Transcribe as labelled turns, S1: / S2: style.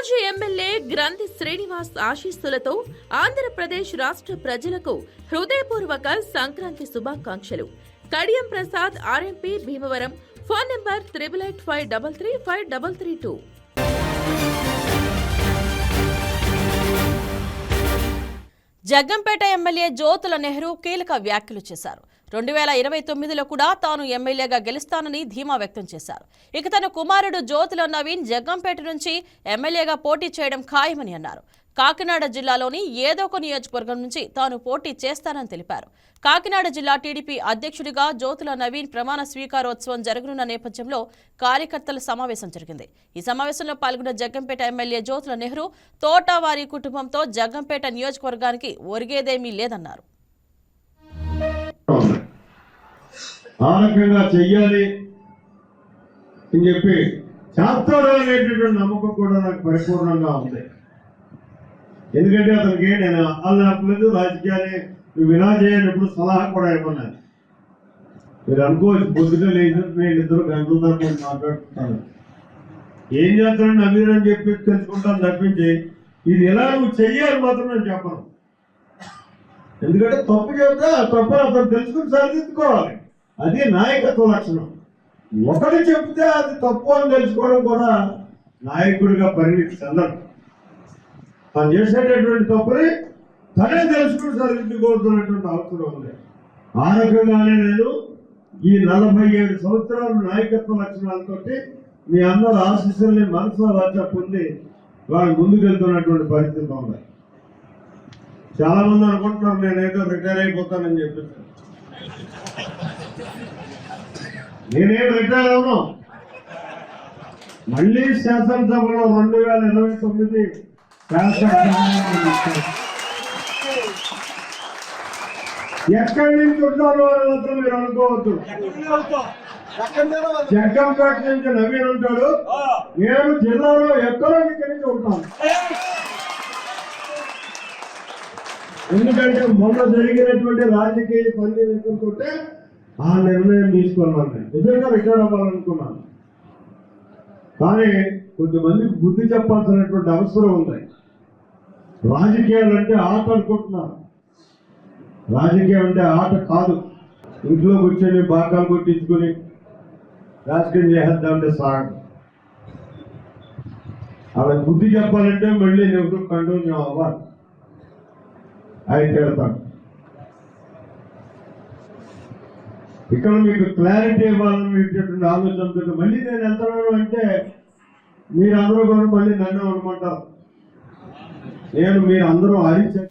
S1: మాజీ ఎమ్మెల్యే గ్రంథి శ్రీనివాస్ ఆశీస్సులతో ఆంధ్రప్రదేశ్ రాష్ట్ర ప్రజలకు హృదయపూర్వక సంక్రాంతి శుభాకాంక్షలు. Kadiyam Prasad RMP Bhimavaram phone number triple eight five double three five double three two.
S2: Jaggampeta MLA Jyothula Nehru కీలక వ్యాఖ్యలు చేశారు. రెండు వేల ఇరవై తొమ్మిదిలో కూడా తాను ఎమ్మెల్యేగా గెలుస్తానని ధీమా వ్యక్తం చేశారు. ఇక తన కుమారుడు జ్యోతుల నవీన్ జగ్గంపేట నుంచి ఎమ్మెల్యేగా పోటీ చేయడం ఖాయమని అన్నారు. కాకినాడ జిల్లాలోని ఏదో ఒక నియోజకవర్గం నుంచి తాను పోటీ చేస్తానని తెలిపారు. కాకినాడ జిల్లా టీడీపీ అధ్యక్షుడిగా జ్యోతుల నవీన్ ప్రమాణ స్వీకారోత్సవం జరగనున్న నేపథ్యంలో కార్యకర్తల సమావేశం జరిగింది. ఈ సమావేశంలో పాల్గొన్న జగ్గంపేట ఎమ్మెల్యే జ్యోతుల నెహ్రూ తోటావారి కుటుంబంతో జగ్గంపేట నియోజకవర్గానికి ఒరిగేదేమీ లేదన్నారు.
S3: ఆ రకంగా చెయ్యాలి అని చెప్పి చేస్తాడు అనేటటువంటి నమ్మకం కూడా నాకు పరిపూర్ణంగా ఉంది. ఎందుకంటే అతనికి నేను అలా చెప్పలేదు రాజకీయాన్ని నువ్వు ఇలా చేయనప్పుడు సలహా కూడా ఇవ్వన్నాను మీరు అనుకోవచ్చు బుద్ధిగా లేదు నేను ఇద్దరు గంటల దాకా మాట్లాడుతున్నాను ఏం చేస్తానని నవీన్ అని చెప్పి తెలుసుకుంటాను తప్పించి ఇది ఎలా నువ్వు చెయ్యాలి మాత్రం నేను చెప్పను. ఎందుకంటే తప్పు చెప్తే ఆ తప్పు అతను తెలుసుకుని సరిదిద్దుకోవాలి. అది నాయకత్వ లక్షణం. ఒకటి చెప్తే అది తప్పు అని తెలుసుకోవడం కూడా నాయకుడిగా పరిణితి చెందడం తను చేసేటటువంటి తప్పుని తనే తెలుసుకుని సరిదిద్దుకోవాల్సినటువంటి అవసరం ఉంది. ఆ రకంగానే నేను ఈ నలభై ఏడు సంవత్సరాల నాయకత్వ లక్షణాలతోటి మీ అందరి ఆశీస్సుల్ని మనసులో వచ్చా పొంది వాళ్ళు ముందుకెళ్తున్నటువంటి పరిస్థితి ఉంది. చాలా మంది అనుకుంటున్నారు నేనేదో రిటైర్ అయిపోతానని చెప్పేసి. నేనేం పెట్టాను మళ్ళీ శాసనసభలో రెండు వేల ఇరవై తొమ్మిది ఎక్కడి నుంచి ఉంటారు అని మాత్రం మీరు అనుకోవద్దు. జగ్గంపేట నుంచి నవీన్ ఉంటాడు. నేను జిల్లాలో ఎక్కడో ఇక్కడి నుంచి ఉంటాను. ఎందుకంటే మొన్న జరిగినటువంటి రాజకీయ పని సన్నివేశంతో ఆ నిర్ణయం తీసుకున్నాను నేను. నిజంగా రిటైర్ అవ్వాలనుకున్నాను కానీ కొంతమందికి బుద్ధి చెప్పాల్సినటువంటి అవసరం ఉంది. రాజకీయాలు అంటే ఆట అనుకుంటున్నారు రాజకీయం అంటే ఆట కాదు. ఇంట్లో కూర్చొని బాకాలు కొట్టించుకొని రాజకీయం చేద్దామంటే సాగదు. అలా బుద్ధి చెప్పాలంటే మళ్ళీ నెహ్రూ కంటిన్యూ అవ్వాలి. ఆయన తిడతాడు. ఇక్కడ మీకు క్లారిటీ ఇవ్వాలనేటటువంటి ఆలోచనతో మళ్ళీ నేను వెళ్తున్నాను అంటే మీరు అందరూ కూడా మళ్ళీ నన్ను అనమాట నేను మీరు అందరూ హరించారు